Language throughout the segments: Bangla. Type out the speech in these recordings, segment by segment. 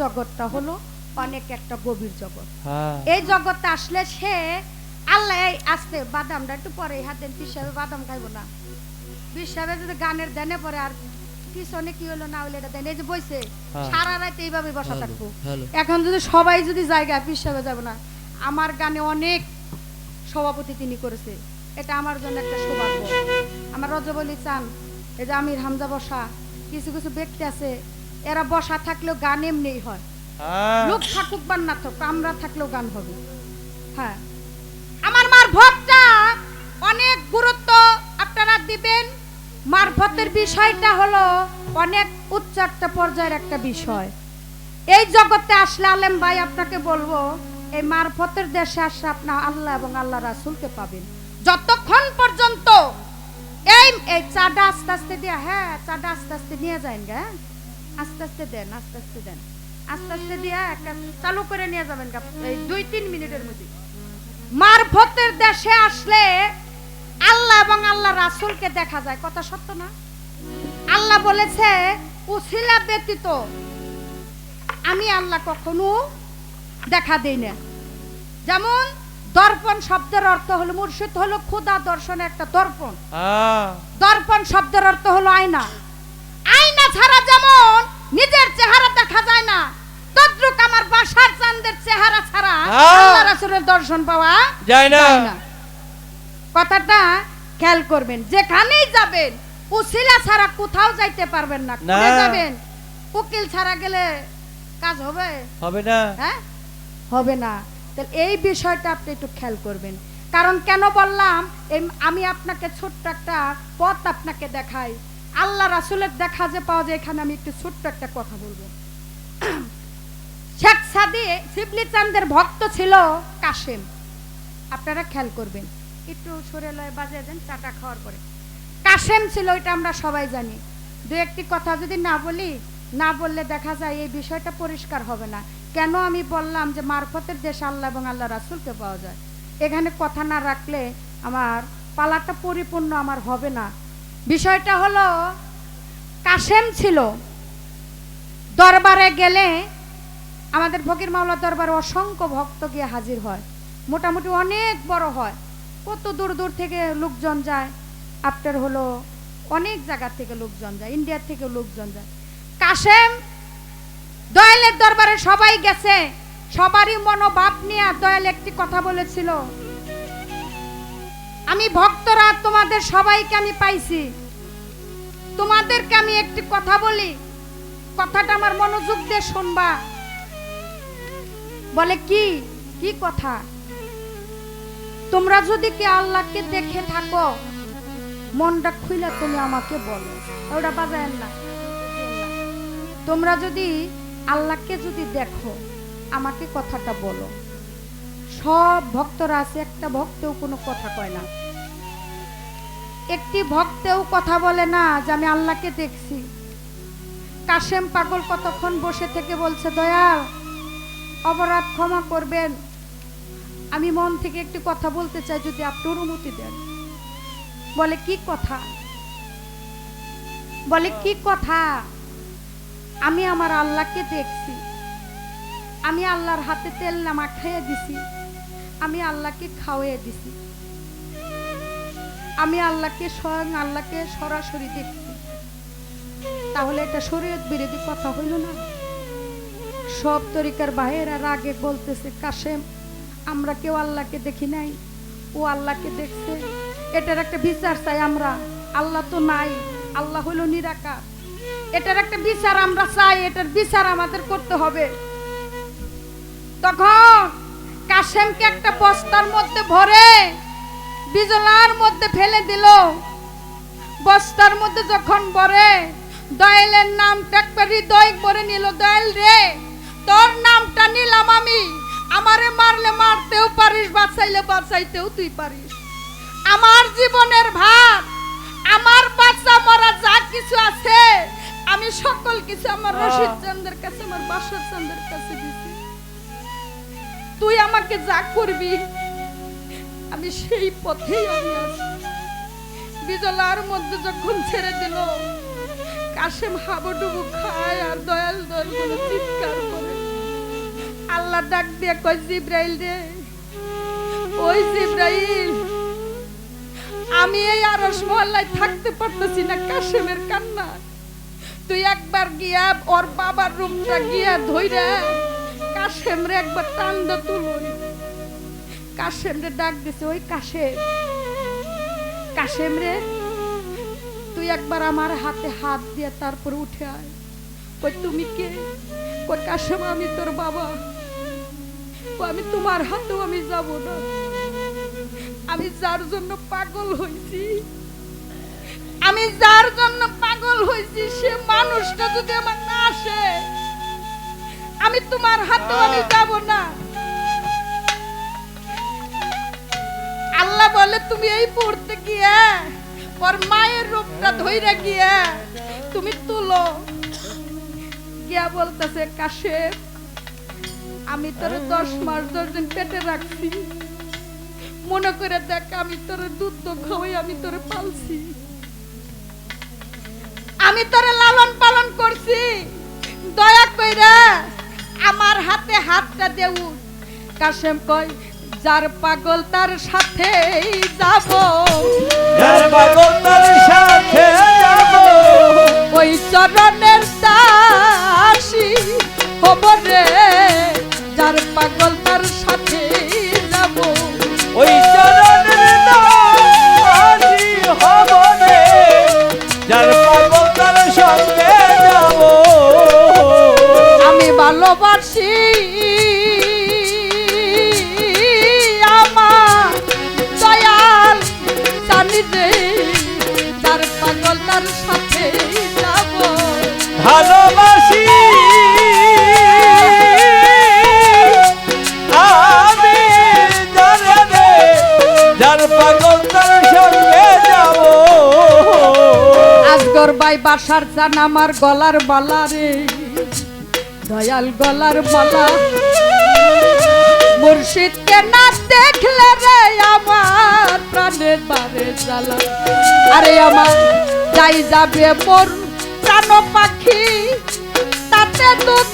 জগৎটা হলো অনেক একটা গভীর জগৎ। হ্যাঁ। এই জগতে আসলে সে আল্লাহ আসতে বাদামটা একটু পরে হাতে পিসাবে বাদাম খাইবো না। পিসাবে যদি গানের দেনে পরে আর পিছনে কি হলো না হলো এটা দেন এই যে বইছে হ্যাঁ। সারা রাত এইভাবে বসা থাকব। এখন যদি সবাই যদি জায়গা পিসাবে যাবে না আমার গানে অনেক সভাপতি তিনি করেছে। এটা আমার জন্য একটা সৌভাগ্য। আমার রজবলি চান এই যে আমির হামজা বসা কিছু কিছু ব্যক্তি আছে এরা বসা থাকলেও গান এমনিই হয়। হ্যাঁ। লোক থাকুক বা না থাকুক আমরা থাকলেও গান হবে। হ্যাঁ। আমার মারফতটা অনেক গুরুত্ব আপনারা দিবেন। মারফতের বিষয়টা হলো অনেক উচ্চ একটা পর্যায়ের একটা বিষয়। এই জগতে আসলে আলেম ভাই আপনাকে বলব এই মারফতের দেশে আসলে আপনার আল্লাহ এবং আল্লাহ রাসুলকে পাবেন। যতক্ষণ পর্যন্ত এই এই চাটা আস্তে আস্তে দিয়ে হ্যাঁ চাটা আস্তে আস্তে নিয়ে যান গা হ্যাঁ? আস্তে আস্তে দেন আস্তে আস্তে দেন। আস্তে আস্তে দিয়ে একটা চালু করে নিয়ে যাবেন এই দুই তিন মিনিটের মধ্যে। মারফতের দেশে আসলে আল্লাহ এবং আল্লাহ রাসুলকে দেখা যায় কথা সত্য না? আল্লাহ বলেছে উসিলা ব্যতীত আমি আল্লাহ কখনো দেখা দেই না। যেমন দর্পণ শব্দের অর্থ হলো মুর্শিদ হলো ক্ষুদা দর্শনের একটা দর্পণ। দর্পণ শব্দের অর্থ হলো আয়না। আয়না ছাড়া যেমন নিজের চেহারা দেখা যায় না। তদ্রুক আমার বাসার চাঁদের চেহারা ছাড়া হ্যাঁ। আল্লাহ রাসূলের দর্শন পাওয়া যায় না। কথাটা খেয়াল করবেন যেখানেই যাবেন উসিলা ছাড়া কোথাও যাইতে পারবেন না। কোথায় যাবেন? উকিল ছাড়া গেলে কাজ হবে? হবে না। হ্যাঁ? হবে না। তাহলে এই বিষয়টা আপনি একটু খেয়াল করবেন। কারণ কেন বললাম আমি আপনাকে ছোট্ট একটা পথ আপনাকে দেখাই। আল্লাহ রাসুলের দেখা যে পাওয়া যায়, এখানে আমি একটু ছোট্ট একটা কথা বলব। শেখ সাদি শিবলি চান্দের ভক্ত ছিল কাশেম। আপনারা খেয়াল করবেন, একটু সরে লয় বাজে দেন, চাটা খাওয়ার পরে। কাশেম ছিল, এটা আমরা সবাই জানি। দু একটি কথা যদি না বলি, না বললে দেখা যায় এই বিষয়টা পরিষ্কার হবে না। কেন আমি বললাম যে মারফতের দেশ আল্লাহ এবং আল্লাহ রাসুলকে পাওয়া যায়? এখানে কথা না রাখলে আমার পালাটা পরিপূর্ণ আমার হবে না। বিষয়টা হলো, কাশেম ছিল। দরবারে গেলে আমাদের ফকির মাওলা দরবারে অসংখ্য ভক্ত গিয়ে হাজির হয়। মোটামুটি অনেক বড় হয়। কত দূর দূর থেকে লোকজন যায়। আপনার হলো অনেক জায়গা থেকে লোকজন যায় ইন্ডিয়ার থেকে লোকজন যায়। কাশেম দয়ালের দরবারে সবাই গেছে। সবারই মনোভাব নিয়ে দয়াল একটি কথা বলেছিল। আমি ভক্তরা, তোমাদের সবাইকে আমি পাইছি। তোমাদেরকে আমি একটি কথা বলি। কথাটা আমার মনোযোগ দিয়ে শুনবা। বলে কি? কি কথা? তোমরা যদি কে আল্লাহকে দেখে থাকো, মনটা খুইলা তুমি আমাকে বলো। ওটা বাজায় না। তোমরা যদি আল্লাহকে যদি দেখো, আমাকে কথাটা বলো। সব ভক্তরা আছে, একটা ভক্তেও কোনো কথা কয় না। একটি ভক্তেও কথা বলে না যে আমি আল্লাহকে দেখছি। কাশেম পাগল কতক্ষণ বসে থেকে বলছে, দয়াল, অপরাধ ক্ষমা করবেন। আমি মন থেকে একটি কথা বলতে চাই, যদি আপনি অনুমতি দেন। বলে, কি কথা? বলে, কি কথা? আমি আমার আল্লাহকে দেখছি। আমি আল্লাহর হাতে তেল না মাখাইয়া দিছি। আমি আল্লাহকে খাওয়াইয়া দিছি। আমি আল্লাহকে স্বয়ং আল্লাহকে সরাসরি দেখছি। তাহলে এটা শরীয়ত বিরোধী কথা হইল না? সব তরিকার বাহেরা রাগে বলতেছে, কাশেম, আমরা কেউ আল্লাহকে দেখি নাই। ও আল্লাহকে দেখছে। এটার একটা বিচার চাই আমরা। আল্লাহ তো নাই। আল্লাহ হলো নিরাকার। এটার একটা বিচার আমরা চাই। এটার বিচার আমাদের করতে হবে। তখন কাশেমকে একটা বস্তার মধ্যে ভরে বিজলার মধ্যে ফেলে দিল। বস্তার মধ্যে যখন ভরে দয়ালের নামটা একটা হৃদয় করে নিল দয়াল রে তোর নামটা নিলাম আমি। আমারে মারলে মারতেও পারিস বাঁচাইলে বাঁচাইতেও তুই পারিস। আমার জীবনের ভার আমার বাচ্চা মরা যা কিছু আছে আমি সকল কিছু আমার রশিদ চন্দ্রের কাছে আমার বাসর চন্দ্রের কাছে তুই আমাকে যা করবি, আমি সেই আছি। বিজলার মধ্যে যখন ছেড়ে দিল, কাশেম হাবুডুবু খায় আর দয়াল দয়াল করে চিৎকার করে। ডাক দিয়ে কই জিব্রাইল রে, ওই জিব্রাইল, আমি এই আরস মহল্লায় থাকতে পারতেছি না কাশেমের কান্না তুই একবার গিয়া ওর বাবার রুমটা গিয়া ধইরা কাশেম রে একবার টান দে তুলুই কাশেম ডাক দিছে, ওই কাশেম কাশেম রে তুই একবার আমার হাতে হাত দিয়ে তারপর উঠে আয়। কই তুমি কে? কই কাশেম, আমি তোর বাবা। কই আমি তোমার হাতেও আমি যাব না। আমি যার জন্য পাগল হয়েছি আমি যার জন্য পাগল হয়েছি সে মানুষটা যদি আমার না আসে আমি তোমার হাতেও আমি যাব না। আল্লাহ বলে তুমি এই পড়তে গিয়ে ওর মায়ের রূপটা ধইরা গিয়ে তুমি তুলো। গিয়া বলতেছে কাশেম আমি তোর দশ মাস দশ দিন পেটে রাখছি। মনে করে দেখ আমি তোর দুধ তো খাওয়াই আমি তোরে পালছি। আমি তোরে লালন পালন করছি। দয়া কইরা আমার হাতে হাতটা দেউ। কাশেম কয় যার পাগল তার সাথে যাব। যার পাগল তার সাথে যাব। ওই চরণের দাসী হব রে যার পাগল তার সাথে যাব। ওই চরণের পাগল তার সাথে যাব। ভালোবাসি। আমি জানে যার পাগল তার সঙ্গে যাব। আজগর বাই বাসার চান আমার গলার বালা রে। দয়াল গলার বালা মুর্শিদকে না দেখলে রে আমার প্রাণের বারে জ্বালা। আরে আমার যাই যাবে মোর প্রাণ পাখি তাতে দুঃখ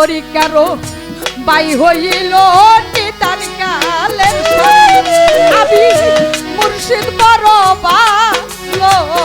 তরিকারও বাই হইল তার কালের মুর্শিদ বড় ভালোবাসি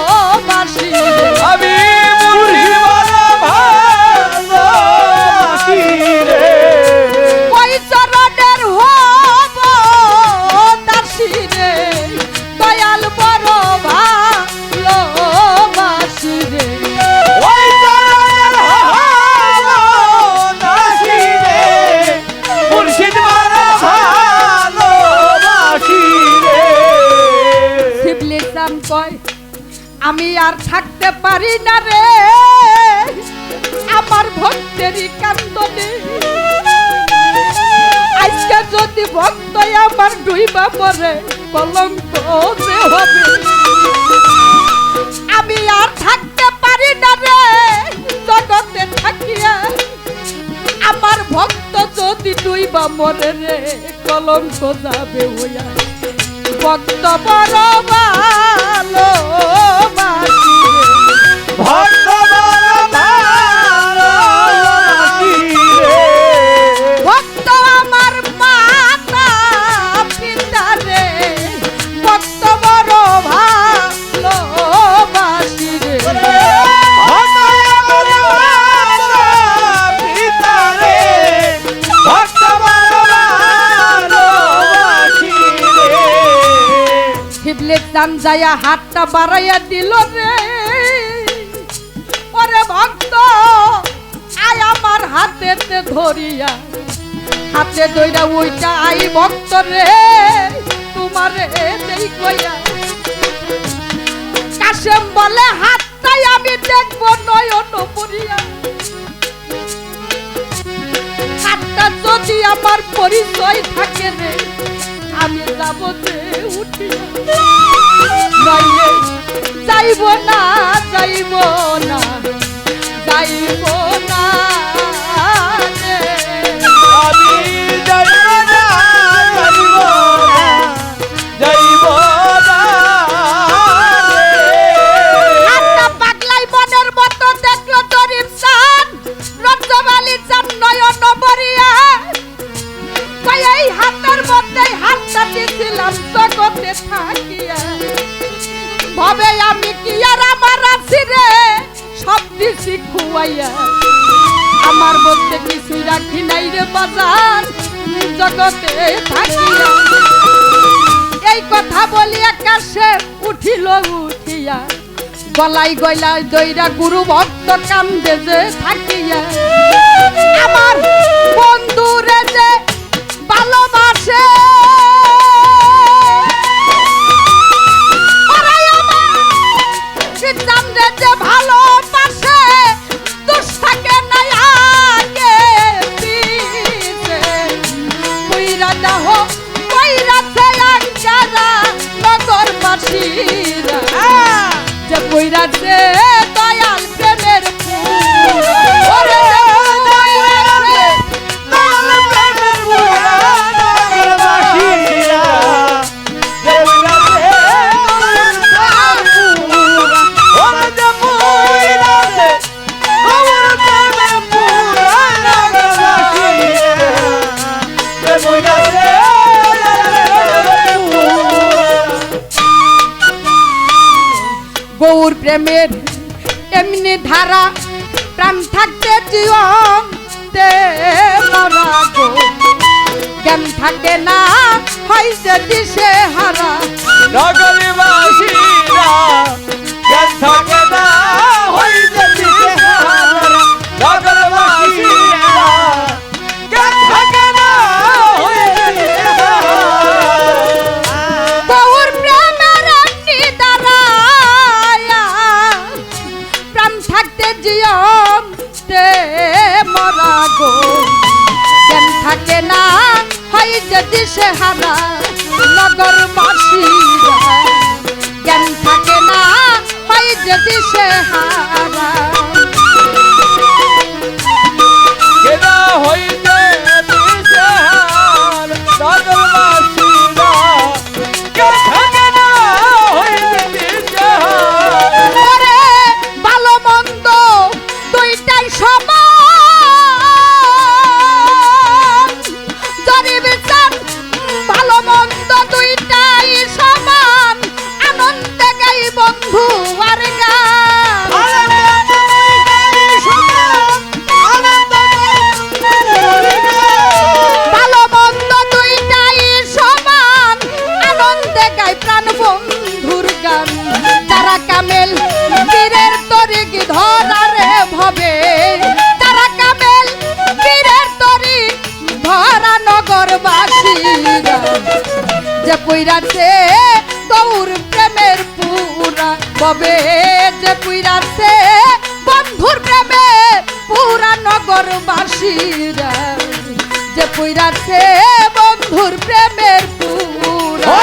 আমার ডুইবা পরে কলঙ্ক হবে। আমি আর থাকতে পারি না রে, জগতে থাকিয়া। আমার ভক্ত যদি ডুইবা মরে রে, কলঙ্ক যাবে হইয়া। ভক্ত বড় ভালো। চান যায়া হাতটা বাড়াইয়া দিল রে। ওরে ভক্ত, আয় আমার হাতেতে ধরিয়া। হাতে দইরা ওইটা আই ভক্ত রে, তোমারে কাশেম বলে, হাতটাই আমি দেখব নয়ন পড়িয়া হাতটা যদি আমার পরিচয় যাইব না যাইব না যাইব আমার মধ্যে কিছুই রাখি নাই রে বাজার, জগতে থাকিয়া। এই কথা বলিয়া কাছে উঠিল উঠিয়া। গলাই গলাই দইরা গুরু ভক্ত কান্দে যে থাকিয়া। আমার বন্ধুরে যে ভালোবাসে যে গৌর প্রেমের এমনি ধারা, প্রাণ থাকতে জীবন তে মরা গো। জ্ঞান থাকে না, হয় যদি দিশে হারা। নগরবাসীরা, জ্ঞান থাকে না হইতে যে দিশে হারা নগরবাসীরা জ্ঞান থাকে না হয় যে দিশে হারা। পুইরাছে বন্ধুর প্রেমের পুরা।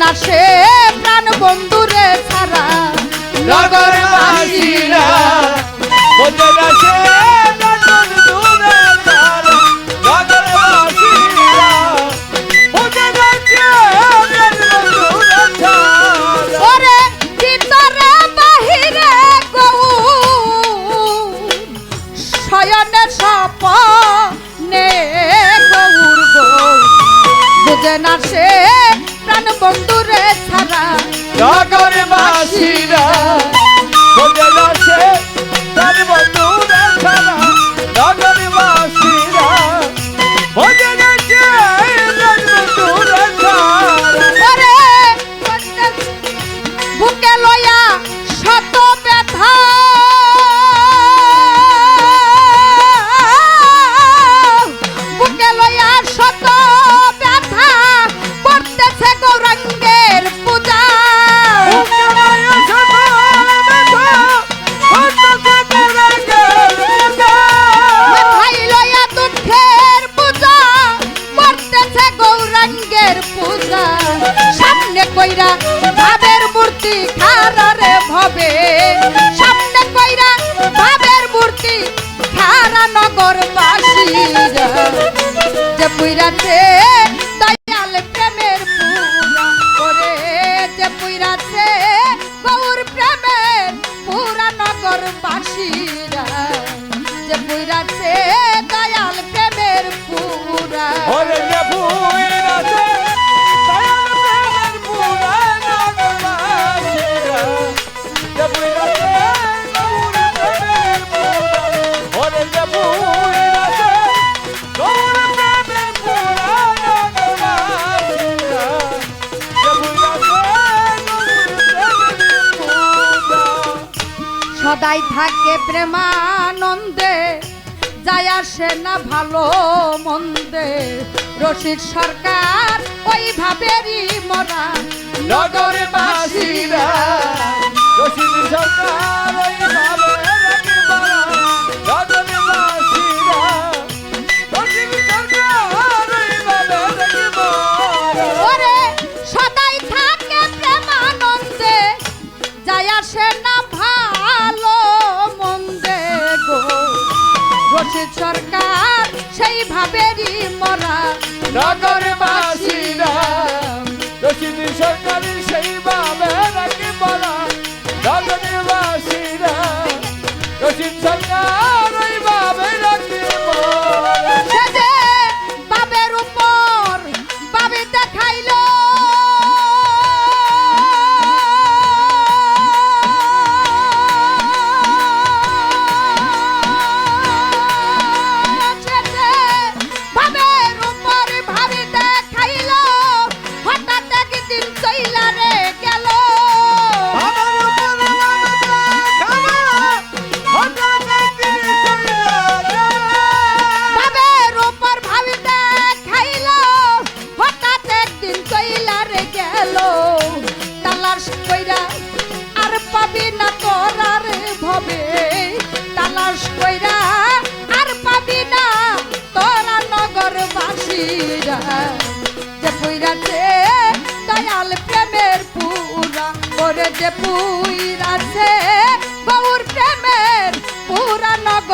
না সে প্রাণ বন্ধুরে ছাড়া নগরবাসীরা বোঝে সামনে কইরা ভাবের মূর্তি খারা নগর যা যে পুইরা যাই থাকে প্রেমানন্দে যাই আসে না ভালো মন্দে। রশিদ সরকার ওই ভাবেরই মরা নগর বাসীরা রশিদ সরকার ওই ভাবে try to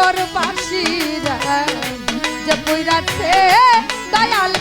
নগরবাসীরা যে বইরাছে দয়াল